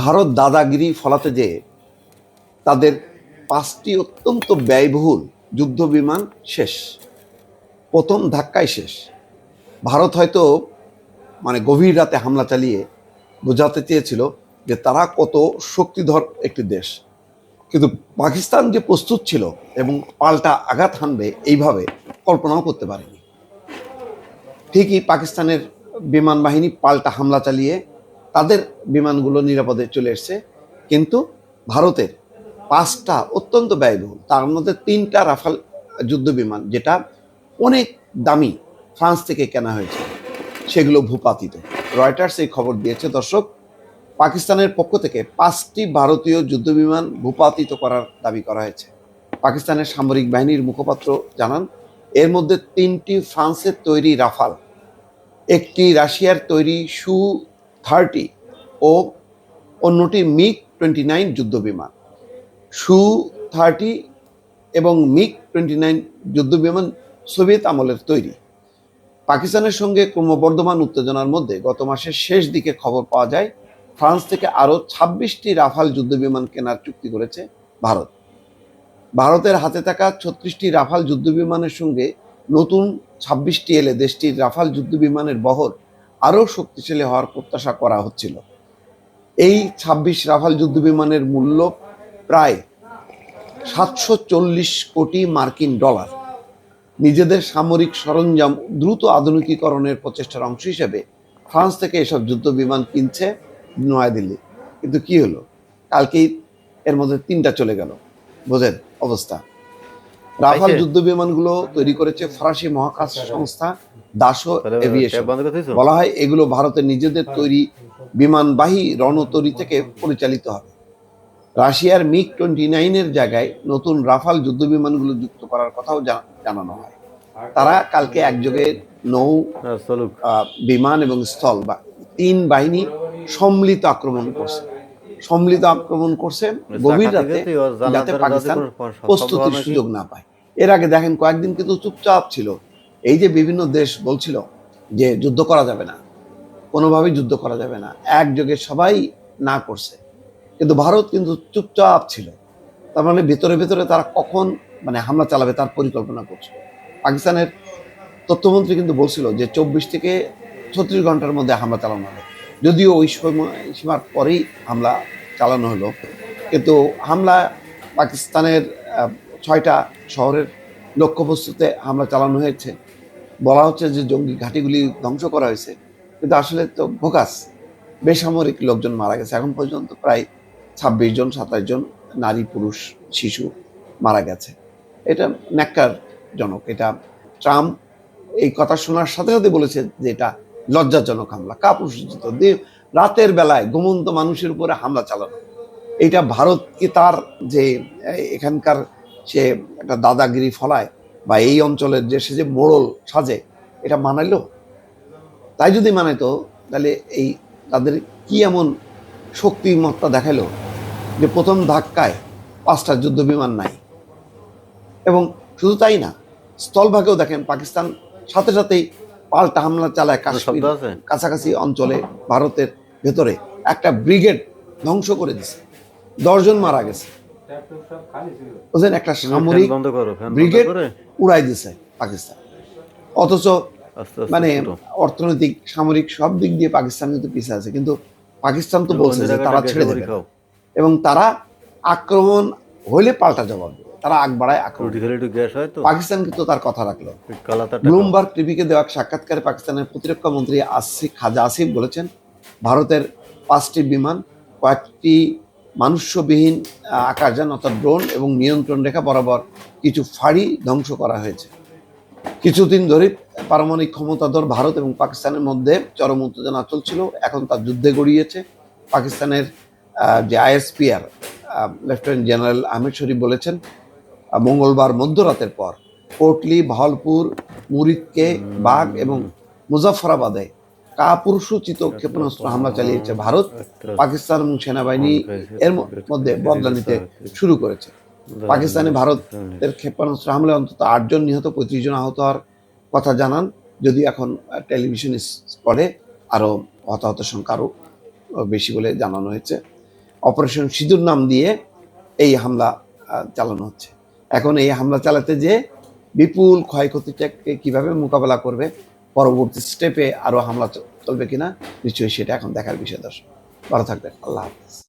ভারত দাদাগিরি ফলাতে যে তাদের পাঁচটি অত্যন্ত ব্যয়বহুল যুদ্ধ বিমান শেষ, প্রথম ধাক্কায় শেষ। ভারত হয়তো মানে গভীর রাতে হামলা চালিয়ে বোঝাতে চেয়েছিল যে তারা কত শক্তিধর একটি দেশ। কিন্তু পাকিস্তান যে প্রস্তুত ছিল এবং পাল্টা আঘাত হানবে এইভাবে কল্পনাও করতে পারেনি। ঠিকই পাকিস্তানের বিমান বাহিনী পাল্টা হামলা চালিয়ে তাদের বিমানগুলো নিরাপদে চলে এসছে। কিন্তু ভারতের পাঁচটা অত্যন্ত ব্যয়বহুল। তার মধ্যে তিনটা রাফাল যুদ্ধ বিমান, যেটা অনেক দামি ফ্রান্স থেকে কেনা হয়েছে, সেগুলো ভূপাতিত। রয়টার্স এই খবর দিয়েছে। দর্শক, পাকিস্তানের পক্ষ থেকে পাঁচটি ভারতীয় যুদ্ধবিমান ভূপাতিত করার দাবি করা হয়েছে। পাকিস্তানের সামরিক বাহিনীর মুখপাত্র জানান, এর মধ্যে তিনটি ফ্রান্সের তৈরি রাফাল, একটি রাশিয়ার তৈরি সু ও অন্যটি মিগ টোয়েন্টি নাইন যুদ্ধবিমান। সু থার্টি এবং মিগ টোয়েন্টি নাইন যুদ্ধবিমান সোভিয়েত আমলের তৈরি। পাকিস্তানের সঙ্গে ক্রমবর্ধমান উত্তেজনার মধ্যে গত মাসের শেষ দিকে খবর পাওয়া যায়, ফ্রান্স থেকে আরও ছাব্বিশটি রাফাল যুদ্ধবিমান কেনার চুক্তি করেছে ভারত। ভারতের হাতে থাকা ছত্রিশটি রাফাল যুদ্ধবিমানের সঙ্গে নতুন ছাব্বিশটি এলে দেশটির রাফাল যুদ্ধবিমানের বহর আরও শক্তিশালী হওয়ার প্রত্যাশা করা হচ্ছিল। এই ছাব্বিশ রাফাল যুদ্ধবিমানের মূল্য প্রায় সাতশো চল্লিশ কোটি মার্কিন ডলার। নিজেদের সামরিক সরঞ্জাম দ্রুত আধুনিকীকরণের প্রচেষ্টার অংশ হিসেবে ফ্রান্স থেকে এসব যুদ্ধ বিমান কিনছে নয়াদিল্লি। কিন্তু কি হলো? কালকেই এর মধ্যে তিনটা চলে গেল। বোঝেন অবস্থা। রাফাল? যুদ্ধ বিমানগুলো তৈরি করেছে ফরাসি মহাকাশ সংস্থা দাসো এভিয়েশন? বলা হয় এগুলো ভারতের নিজেদের তৈরি বিমানবাহী রণতরী থেকে পরিচালিত হবে। রাশিয়ার মিগ টোয়েন্টি নাইনের জায়গায় নতুন রাফাল যুদ্ধ বিমানগুলো যুক্ত করার কথাও জানানো হয়। তারা কালকে একযোগে নৌ হ্যাঁ, আহ, বিমান এবং স্থল বা তিন বাহিনী সম্মিলিত আক্রমণ করছে। সম্মিলিত আক্রমণ করছে গভীর রাতে যাতে পাকিস্তান প্রস্তুতির সুযোগ না পায়। এর আগে দেখেন কয়েকদিন কিন্তু চুপচাপ ছিল। এই যে বিভিন্ন দেশ বলছিল যে যুদ্ধ করা যাবে না কোনোভাবেই যুদ্ধ করা যাবে না একযোগে সবাই না করছে। কিন্তু ভারত কিন্তু চুপচাপ ছিল। তার মানে ভেতরে ভেতরে তারা কখন মানে হামলা চালাবে তার পরিকল্পনা করছিল। পাকিস্তানের তথ্যমন্ত্রী কিন্তু বলছিল যে চব্বিশ থেকে ছত্রিশ ঘণ্টার মধ্যে হামলা চালানো হবে। যদিও ওই সময় সীমার পরেই হামলা চালানো হলো। কিন্তু হামলা পাকিস্তানের ছয়টা শহরের লক্ষ্যবস্তুতে হামলা চালানো হয়েছে। বলা হচ্ছে যে জঙ্গি ঘাঁটিগুলি ধ্বংস করা হয়েছে। কিন্তু আসলে তো ভোকাস। বেসামরিক লোকজন মারা গেছে। এখন পর্যন্ত প্রায় ছাব্বিশ জন সাতাশ জন নারী, পুরুষ, শিশু মারা গেছে। এটা ন্যাক্কারজনক। এটা ট্রাম্প এই কথা শোনার সাথে সাথে বলেছে যে এটা লজ্জাজনক হামলা কাপুরুষোচিত দিয়ে রাতের বেলায় ঘুমন্ত মানুষের উপরে হামলা চালানো। এটা ভারত কি তার যে এখানকার সে একটা দাদাগিরি ফলায় বা এই অঞ্চলের যে, সে যে মোড়ল সাজে, এটা মানাইলো? তাই যদি মানাইতো, তাহলে এই তাদের কি এমন শক্তিমত্তা দেখাইলো যে প্রথম ধাক্কায় পাঁচটা যুদ্ধ বিমান নাই? এবং শুধু তাই না, স্থলভাগেও দেখেন পাকিস্তান সাথে সাথেই পাল্টা হামলা চালায় কাশ্মীর কাছাকাছি অঞ্চলে ভারতের ভেতরে। একটা ব্রিগেড ধ্বংস করে দিছে। দশজন মারা গেছে। বুঝলেন? একটা সামরিক ব্রিগেড উড়াই দিছে পাকিস্তান। অথচ মানে অর্থনৈতিক সামরিক সব দিক দিয়ে পাকিস্তান কিন্তু পিছিয়ে আছে। কিন্তু পাকিস্তান তো বলছে যে তারা ছেড়ে দেবে। এবং তারা আক্রমণ হইলে পাল্টা জবাব দেবে। তারা আগ বাড়ায় গ্যাস হয় তো। পাকিস্তান কিন্তু তার কথা রাখল। ব্লুমবার্গ টিভিকে দেওয়া এক সাক্ষাৎকারে পাকিস্তানের প্রতিরক্ষা মন্ত্রী আসিফ খাজা আসিফ বলেছেন ভারতের পাঁচটি বিমান কয়েকটি মানুষ্যবিহীন আকাশযান অর্থাৎ ড্রোন এবং নিয়ন্ত্রণ রেখা বরাবর কিছু ফাঁড়ি ধ্বংস করা হয়েছে। কিছুদিন ধরে পারমাণবিক ক্ষমতাধর ভারত এবং পাকিস্তানের মধ্যে চরম উত্তেজনা চলছিল এখন তার যুদ্ধে গড়িয়েছে। পাকিস্তানের যে ISPR lieutenant general Ahmed Sharif বলেছেন মঙ্গলবার মধ্যরাতের পর কোটলি ভাওয়ালপুর মুরিদকে বাঘ এবং মুজাফরাবাদে কাপুরুষোচিত ক্ষেপণাস্ত্র হামলা চালিয়েছে ভারত, পাকিস্তান এবং সেনাবাহিনী এর মধ্যে বদলা নিতে শুরু করেছে। পাকিস্তানে ভারতের ক্ষেপণাস্ত্র হামলায় অন্তত আটজন নিহত পঁয়ত্রিশ জন আহত হওয়ার কথা জানান। যদি এখন টেলিভিশন স্পটে আরও হতাহতের সংখ্যা আরও বেশি বলে জানানো হয়েছে। অপারেশন সিঁদুর নাম দিয়ে এই হামলা চালানো হচ্ছে। এখন এই হামলা চালাতে যে বিপুল ক্ষয়ক্ষতিটাকে কীভাবে মোকাবেলা করবে, পরবর্তী স্টেপে আরও হামলা চলবে কিনা, নিশ্চয়ই সেটা এখন দেখার বিষয় দর্শক। ভালো থাকবেন। আল্লাহ হাফেজ।